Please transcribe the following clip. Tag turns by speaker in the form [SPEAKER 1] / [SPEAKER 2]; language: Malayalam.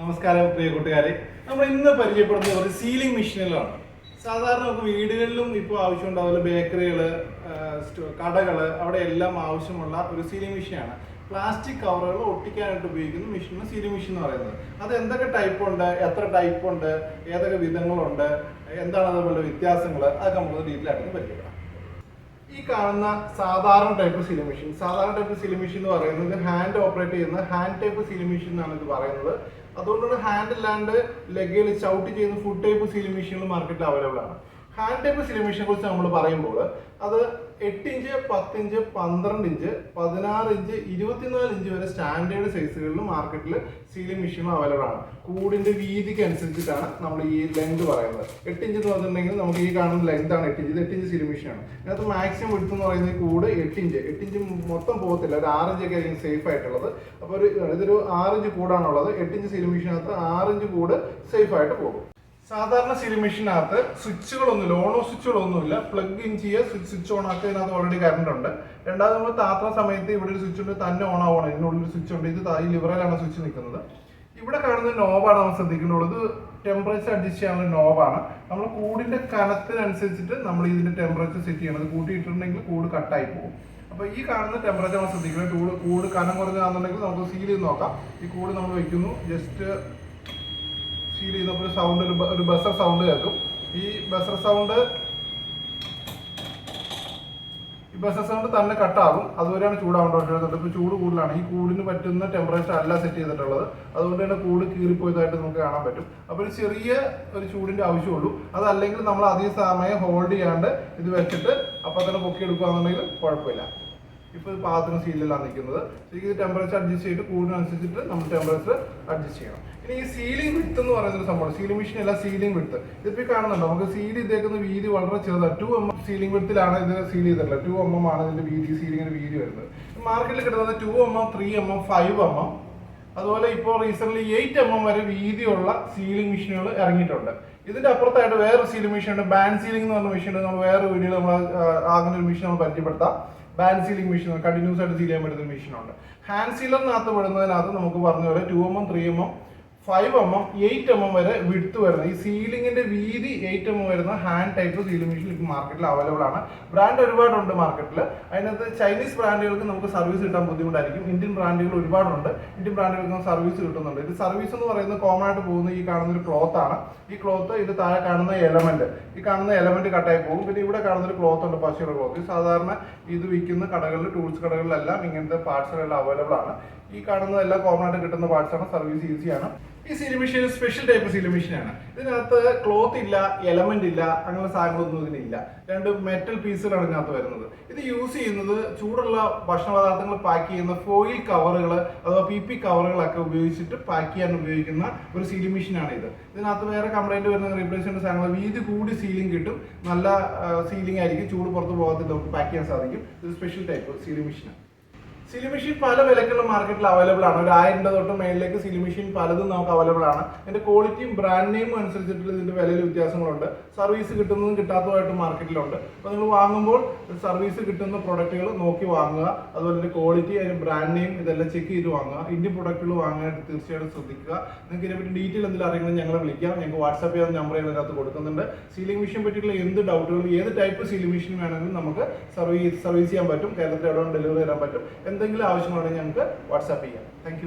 [SPEAKER 1] നമസ്കാരം പ്രിയ കൂട്ടുകാരെ. നമ്മൾ ഇന്ന് പരിചയപ്പെടുന്നത് ഒരു സീലിംഗ് മെഷീനുകളാണ് സാധാരണ നമുക്ക് വീടുകളിലും ഇപ്പോൾ ആവശ്യമുണ്ടാവില്ല ബേക്കറികൾ കടകൾ അവിടെ എല്ലാം ആവശ്യമുള്ള ഒരു സീലിംഗ് മെഷീനാണ് പ്ലാസ്റ്റിക് കവറുകൾ ഒട്ടിക്കാനായിട്ട് ഉപയോഗിക്കുന്ന മെഷീനാണ് സീലിംഗ് മെഷീൻ എന്ന് പറയുന്നത്. അത് എന്തൊക്കെ ടൈപ്പ് ഉണ്ട് എത്ര ടൈപ്പ് ഉണ്ട് ഏതൊക്കെ വിധങ്ങളുണ്ട് എന്താണ് അതുപോലെ വ്യത്യാസങ്ങൾ അതൊക്കെ നമുക്ക് ഡീറ്റെയിൽ ആയിട്ട് പരിചയപ്പെടാം. ഈ കാണുന്ന സാധാരണ ടൈപ്പ് സീലിംഗ് മെഷീൻ സാധാരണ ടൈപ്പ് സീലിംഗ് മെഷീൻ എന്ന് പറയുന്നത് ഹാൻഡ് ഓപ്പറേറ്റ് ചെയ്യുന്ന ഹാൻഡ് ടൈപ്പ് സീലിംഗ് മെഷീൻ എന്നാണ് ഇത് പറയുന്നത്. അതുകൊണ്ടാണ് ഹാൻഡ് അല്ലാണ്ട് ലെഗയിൽ ചൗട്ട് ചെയ്യുന്ന ഫുഡ് ടൈപ്പ് സീലിംഗ് മെഷീനുകൾ മാർക്കറ്റിൽ അവൈലബിൾ ആണ്. ഹാൻഡ് ടൈപ്പ് സീലിംഗ് മെഷീനെ കുറിച്ച് നമ്മൾ പറയുമ്പോൾ അത് എട്ട് ഇഞ്ച് പത്ത് ഇഞ്ച് പന്ത്രണ്ട് ഇഞ്ച് പതിനാറ് ഇഞ്ച് ഇരുപത്തിനാല് ഇഞ്ച് വരെ സ്റ്റാൻഡേർഡ് സൈസുകളിൽ മാർക്കറ്റിൽ സീലിംഗ് മെഷീൻ അവൈലബിൾ ആണ്. കൂടിന്റെ വീതിക്ക് അനുസരിച്ചിട്ടാണ് നമ്മൾ ഈ ലെങ്ത് പറയുന്നത്. എട്ട് ഇഞ്ച് എന്ന് പറഞ്ഞിട്ടുണ്ടെങ്കിൽ നമുക്ക് ഈ കാണുന്ന ലെങ്ത് ആണ് എട്ട് ഇഞ്ച് എട്ട് ഇഞ്ച് സീലിംഗ് മെഷീനാണ് അതിനകത്ത് മാക്സിമം എടുത്ത് എന്ന് പറയുന്നത് കൂട് എട്ട് ഇഞ്ച് എട്ട് ഇഞ്ച് മൊത്തം പോകത്തില്ല. ഒരു ഇഞ്ച് ഒക്കെ ആയിരിക്കും സേഫ് ആയിട്ടുള്ളത്. അപ്പോൾ ഒരു ഇതൊരു ഇഞ്ച് കൂടാണുള്ളത്. എട്ട് ഇഞ്ച് സീലിംഗ് മെഷീനകത്ത് ഇഞ്ച് കൂട് സേഫ് ആയിട്ട് പോകും. സാധാരണ സീലിംഗ് മെഷീനകത്ത് സ്വിച്ചുകളൊന്നുമില്ല ഓണോ സ്വിച്ചുകളൊന്നുമില്ല പ്ലഗ് ഇൻ ചെയ്യുക സ്വിച്ച് ഓൺ ആക്കുക ഇതിനകത്ത് ഓൾറെഡി കറണ്ട് ഉണ്ട്. രണ്ടാമത് നമ്മൾ താത്തുന്ന സമയത്ത് ഇവിടെ ഒരു സ്വിച്ച് ഉണ്ട് തന്നെ ഓൺ ആവണം. ഇതിനുള്ളിൽ ഒരു സ്വിച്ച് ഉണ്ട്. ഇത് ഈ ലിവറിലാണ് സ്വിച്ച് നിൽക്കുന്നത്. ഇവിടെ കാണുന്ന നോബാണ് നമ്മൾ ശ്രദ്ധിക്കേണ്ടത്. ടെമ്പറേച്ചർ അഡ്ജസ്റ്റ് ചെയ്യാനുള്ള നോബാണ് നമ്മൾ കൂടിന്റെ കനത്തിനനുസരിച്ചിട്ട് നമ്മൾ ഇതിന്റെ ടെമ്പറേച്ചർ സെറ്റ് ചെയ്യണം. അത് കൂട്ടിയിട്ടുണ്ടെങ്കിൽ കൂട് കട്ടായി പോകും. അപ്പോൾ ഈ കാണുന്ന ടെമ്പറേച്ചർ നമ്മൾ ശ്രദ്ധിക്കണം കൂട് കൂട് കനം കുറഞ്ഞാണെന്നുണ്ടെങ്കിൽ നമുക്ക് സീൽ ചെയ്ത് നോക്കാം. ഈ കൂട് നമ്മൾ വെക്കുന്നു ജസ്റ്റ് സീൽ ചെയ്യുന്നപ്പോൾ ഒരു സൗണ്ട് ഒരു ബസർ സൗണ്ട് കേൾക്കും. ഈ ബസർ സൗണ്ട് ഈ ബസർ സൗണ്ട് തന്നെ കട്ടാകും അതുവരെയാണ് ചൂടാവേണ്ട പക്ഷേ ഇപ്പോൾ ചൂട് കൂടുതലാണ്. ഈ കൂടിന് പറ്റുന്ന ടെമ്പറേച്ചർ അല്ല സെറ്റ് ചെയ്തിട്ടുള്ളത്. അതുകൊണ്ട് തന്നെ കൂട് കീറിപ്പോയതായിട്ട് നമുക്ക് കാണാൻ പറ്റും. അപ്പോൾ ഒരു ചെറിയ ഒരു ചൂടിന്റെ ആവശ്യമുള്ളൂ. അതല്ലെങ്കിൽ നമ്മൾ അധിക സമയം ഹോൾഡ് ചെയ്യാണ്ട് ഇത് വെച്ചിട്ട് അപ്പോൾ തന്നെ പൊക്കി എടുക്കുകയാണെന്നുണ്ടെങ്കിൽ കുഴപ്പമില്ല. ഇപ്പോൾ പാത്രം സീലിലാണ് നിൽക്കുന്നത്. ശരിക്കും ടെമ്പറേച്ചർ അഡ്ജസ്റ്റ് ചെയ്തിട്ട് കൂടിനനുസരിച്ചിട്ട് നമ്മൾ ടെമ്പറേച്ചർ അഡ്ജസ്റ്റ് ചെയ്യണം. ഇനി ഈ സീലിംഗ് വിത്ത് എന്ന് പറയുന്ന ഒരു സംഭവം സീലിംഗ് മെഷീൻ അല്ല സീലിംഗ് വിത്ത് ഇതിപ്പോൾ കാണുന്നുണ്ട്? നമുക്ക് സീൽ ചെയ്തേക്കുന്ന വീതി വളരെ ചെറുതാണ്. ടു എം എം സീലിംഗ് വിത്തിലാണ് ഇത് സീൽ ചെയ്തിട്ടുള്ളത്. ടു എം എം ആണ് ഇതിന്റെ വീതി സീലിംഗിന്റെ വീതി വരുന്നത്. മാർക്കറ്റിൽ കിട്ടുന്നത് two M M three M M five M M അതുപോലെ ഇപ്പോൾ റീസെന്റ് എയ്റ്റ് എം എം വരെ വീതിയുള്ള സീലിംഗ് മെഷീനുകൾ ഇറങ്ങിയിട്ടുണ്ട്. ഇതിന്റെ അപ്പുറത്തായിട്ട് വേറെ സീലിംഗ് മെഷീൻ ഉണ്ട്. ബാൻഡ് സീലിംഗ് എന്ന് പറഞ്ഞ മെഷീൻ നമ്മൾ വേറെ വീഡിയോയിൽ നമ്മൾ അങ്ങനെ ഒരു മെഷീൻ നമ്മൾ പരിചയപ്പെടുത്താം. ബാൻഡ് സീലിംഗ് മെഷീൻ കണ്ടിന്യൂസ് ആയിട്ട് സീൽ ചെയ്യാൻ പറ്റുന്ന മെഷീൻ ഉണ്ട്. ഹാൻഡ് സീലറിനകത്ത് വിടുന്നതിനകത്ത് നമുക്ക് പറഞ്ഞ പോലെ two M M three M M five M M eight M M വരെ വിടുത്ത് വരുന്ന ഈ സീലിംഗിന്റെ വീതി എയ്റ്റ് എം എം വരുന്ന ഹാൻഡ് ടൈപ്പ് സീലിംഗ് മെഷീൻ മാർക്കറ്റിൽ അവൈലബിൾ ആണ്. ബ്രാൻഡ് ഒരുപാടുണ്ട് മാർക്കറ്റിൽ അതിനകത്ത് ചൈനീസ് ബ്രാൻഡുകൾക്ക് നമുക്ക് സർവീസ് കിട്ടാൻ ബുദ്ധിമുട്ടായിരിക്കും. ഇന്ത്യൻ ബ്രാൻഡുകൾ ഒരുപാടുണ്ട്. ഇന്ത്യൻ ബ്രാൻഡുകൾക്ക് സർവീസ് കിട്ടുന്നുണ്ട്. ഇത് സർവീസ് എന്ന് പറയുന്നത് കോമൺ ആയിട്ട് പോകുന്ന ഈ കാണുന്ന ഒരു ക്ലോത്ത് ആണ്. ഈ ക്ലോത്ത് ഇത് താഴെ കാണുന്ന എലമെന്റ് ഈ കാണുന്ന എലമെന്റ് കട്ടായി പോകും. പിന്നെ ഇവിടെ കാണുന്ന ഒരു ക്ലോത്ത് ഉണ്ട് പശയുടെ ക്ലോത്ത് സാധാരണ ഇത് വിൽക്കുന്ന കടകളിൽ ടൂൾസ് കടകളിലെല്ലാം ഇങ്ങനത്തെ പാർട്സുകളെല്ലാം അവൈലബിൾ ആണ്. ഈ കാണുന്നതെല്ലാം കോമൺ ആയിട്ട് കിട്ടുന്ന പാർട്സ് ആണ്. സർവീസ് ഈസിയാണ് ഈ sealing machine special type sealing മെഷീനാണ് ഇതിനകത്ത് ക്ലോത്ത് ഇല്ല എലമെന്റ് ഇല്ല അങ്ങനെ സാധനങ്ങളൊന്നും ഇതിനില്ല രണ്ട് മെറ്റൽ പീസുകളാണ് ഇതിനകത്ത് വരുന്നത്. ഇത് യൂസ് ചെയ്യുന്നത് ചൂടുള്ള ഭക്ഷണ പദാർത്ഥങ്ങൾ പാക്ക് ചെയ്യുന്ന ഫോയിൽ കവറുകൾ അഥവാ പി പി കവറുകളൊക്കെ ഉപയോഗിച്ചിട്ട് പാക്ക് ചെയ്യാൻ ഉപയോഗിക്കുന്ന ഒരു സീലിംഗ് മെഷീനാണ് ഇത്. ഇതിനകത്ത് വേറെ കംപ്ലൈന്റ് വരുന്ന റീപ്ലേസ്മെന്റ് സാധനങ്ങൾ വീതി കൂടി സീലിംഗ് കിട്ടും. നല്ല സീലിംഗ് ആയിരിക്കും. ചൂട് പുറത്ത് പോകാതെ നമുക്ക് പാക്ക് ചെയ്യാൻ സാധിക്കും. ഇത് സ്പെഷ്യൽ ടൈപ്പ് സീലിംഗ് മെഷീനാണ് സീലിംഗ് മെഷീൻ പല വിലക്കുള്ള മാർക്കറ്റിൽ അവൈലബിൾ ആണ്. ഒരു ആയിരം രൂപ തൊട്ട് മേളിലേക്ക് സിലി മെഷീൻ പലതും നമുക്ക് അവൈലബിൾ ആണ്. ഇതിന്റെ ക്വാളിറ്റിയും ബ്രാൻഡ് നെയിമും അനുസരിച്ചിട്ടുള്ള ഇതിന്റെ വിലയിൽ വ്യത്യാസങ്ങളുണ്ട്. സർവീസ് കിട്ടുന്നതും കിട്ടാത്തതുമായിട്ട് മാർക്കറ്റിലുണ്ട് അപ്പോൾ നിങ്ങൾ വാങ്ങുമ്പോൾ സർവീസ് കിട്ടുന്ന പ്രൊഡക്റ്റുകൾ നോക്കി വാങ്ങുക. അതുപോലെ തന്നെ ക്വാളിറ്റി അതിന്റെ ബ്രാൻഡ് നെയിം ഇതെല്ലാം ചെക്ക് ചെയ്ത് വാങ്ങുക. ഇന്ത്യൻ പ്രൊഡക്റ്റുകൾ വാങ്ങാനായിട്ട് തീർച്ചയായിട്ടും ശ്രദ്ധിക്കുക. നിങ്ങൾക്ക് ഇതിനെപ്പറ്റി ഡീറ്റെയിൽ എന്തെങ്കിലും അറിയണമെങ്കിൽ ഞങ്ങളെ വിളിക്കാം. ഞങ്ങൾക്ക് വാട്സാപ്പ് ചെയ്യാൻ നമ്പർ ഇതിനകത്ത് കൊടുക്കുന്നുണ്ട്. സീലിംഗ് മെഷീൻ പറ്റിയിട്ടുള്ള എന്ത് ഡൗട്ടുകൾ ഏത് ടൈപ്പ് സീലിംഗ് മെഷീൻ വേണമെങ്കിലും നമുക്ക് സർവീസ് സർവീസ് ചെയ്യാൻ പറ്റും. കേരളത്തിൽ എവിടെ ഡെലിവറി തരാൻ പറ്റും. എന്തെങ്കിലും ആവശ്യങ്ങളുണ്ടെങ്കിൽ ഞങ്ങൾക്ക് വാട്സാപ്പ് ചെയ്യാം. താങ്ക്